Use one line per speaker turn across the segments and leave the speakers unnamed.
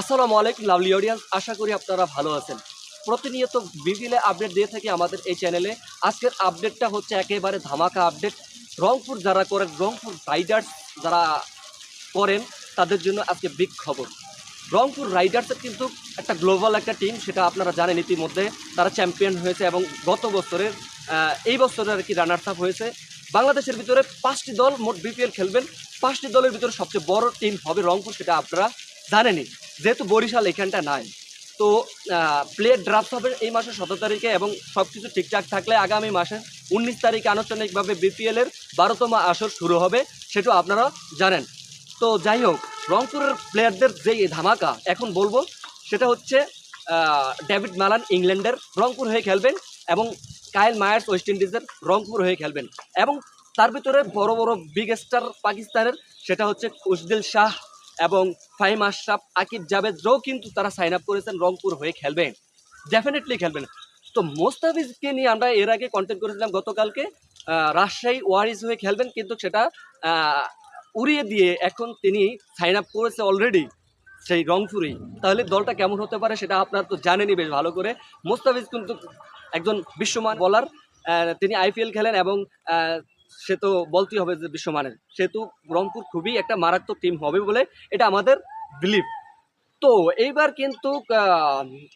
আসসালামু আলাইকুম lovely audience আশা করি আপনারা ভালো আছেন। প্রতিনিয়ত বিবিলে আপডেট দিয়ে থাকি আমাদের এই চ্যানেলে আজকের আপডেটটা হচ্ছে একেবারে ধামাকা আপডেট রংপুর যারা করেন, রংপুর রাইডার্স যারা করেন, তাদের জন্য আজকে বিগ খবর। রংপুর রাইডার্সের কিন্তু একটা গ্লোবাল একটা টিম সেটা আপনারা জানেন ইতিমধ্যে। তারা চ্যাম্পিয়ন হয়েছে এবং গত বছরের এই বছরের আর কি রানার্স আপ হয়েছে। বাংলাদেশের ভিতরে পাঁচটি দল মোট বিপিএল খেলবেন। পাঁচটি দলের ভিতরে সবচেয়ে বড় টিম হবে রংপুর, সেটা আপনারা জানেনই। যেহেতু বরিশাল এখানটা নাই, তো প্লেয়ার ড্রাফট হবে এই মাসের সতেরো তারিখে এবং সব কিছু ঠিকঠাক থাকলে আগামী মাসের উনিশ তারিখে আনুষ্ঠানিকভাবে বিপিএলের বারোতম আসর শুরু হবে, সেটা আপনারা জানেন। তো যাই হোক, রংপুরের প্লেয়ারদের যে ধামাকা, এখন বলব, সেটা হচ্ছে ডেভিড মালান ইংল্যান্ডের রংপুর হয়ে খেলবেন এবং কায়েল মায়ার্স ওয়েস্ট ইন্ডিজের রংপুর হয়ে খেলবেন। এবং তার ভিতরে বড় বড় বিগ স্টার পাকিস্তানের, সেটা হচ্ছে উজদিল শাহ। এবং ফাহিম আশরাফ, আকিব জাভেদরাও কিন্তু তারা সাইন আপ করেছেন রংপুর হয়ে খেলবেন। ডেফিনেটলি খেলবেন। তো মোস্তাফিজকে নিয়ে আমরা এর আগে কন্টেন্ট করেছিলাম গতকালকে রাজশাহী ওয়ারিস হয়ে খেলবেন, কিন্তু সেটা উড়িয়ে দিয়ে এখন তিনি সাইন আপ করেছে অলরেডি সেই রংপুরেই। তাহলে দলটা কেমন হতে পারে সেটা আপনারা তো জানেনই বেশ ভালো করে। মোস্তাফিজ কিন্তু একজন বিশ্বমান বলার তিনি আইপিএল খেলেন এবং সে তো বলতেই হবে যে বিশ্বমানের। সেহেতু রংপুর খুবই একটা মারাত্মক টিম হবে বলে এটা আমাদের বিলিভ তো এইবার কিন্তু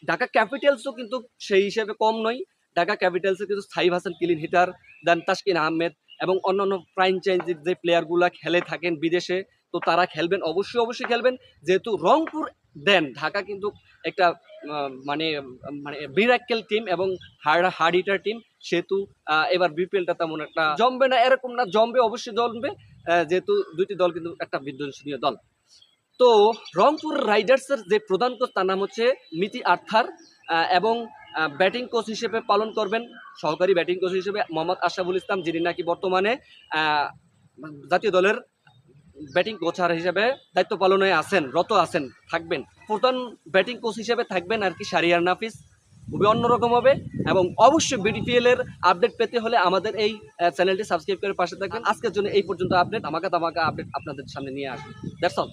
ঢাকা ক্যাপিটালসও কিন্তু সেই হিসেবে কম নয়। ঢাকা ক্যাপিটালসে কিন্তু Saib Hasan clean hitter, then Taskin Ahmed এবং অন্যান্য ফ্রাঞ্চাইজির যে প্লেয়ারগুলা খেলে থাকেন বিদেশে, তো তারা খেলবেন, অবশ্যই অবশ্যই খেলবেন। যেহেতু রংপুর দেন ঢাকা কিন্তু একটা মানে মানে বিরাক্কেল টিম এবং হার্ড হার্ড হিটার টিম সেহেতু এবার বিপিএলটা তেমন একটা জমবে না, এরকম না, জমবে, অবশ্যই জমবে যেহেতু দুইটি দল কিন্তু একটা বিধ্বংসনীয় দল। তো রংপুর রাইডার্সের যে প্রধান কোচ তার নাম হচ্ছে মিতি আর্থার এবং ব্যাটিং কোচ হিসেবে পালন করবেন, সহকারী ব্যাটিং কোচ হিসেবে মোহাম্মদ আশরাফুল ইসলাম, যিনি নাকি বর্তমানে জাতীয় দলের ব্যাটিং কোচার হিসেবে দায়িত্ব পালনে আছেন, রত আছেন, থাকবেন। প্রধান ব্যাটিং কোচ হিসেবে থাকবেন আর কি সারিয়ার নাফিস। খুবই অন্যরকম হবে এবং অবশ্যই বিডিপিএল এর আপডেট পেতে হলে আমাদের এই চ্যানেলটি সাবস্ক্রাইব করে পাশে থাকবেন। আজকের জন্য এই পর্যন্ত আপডেট আমাকে তামাকা আপডেট আপনাদের সামনে নিয়ে আসবেন অল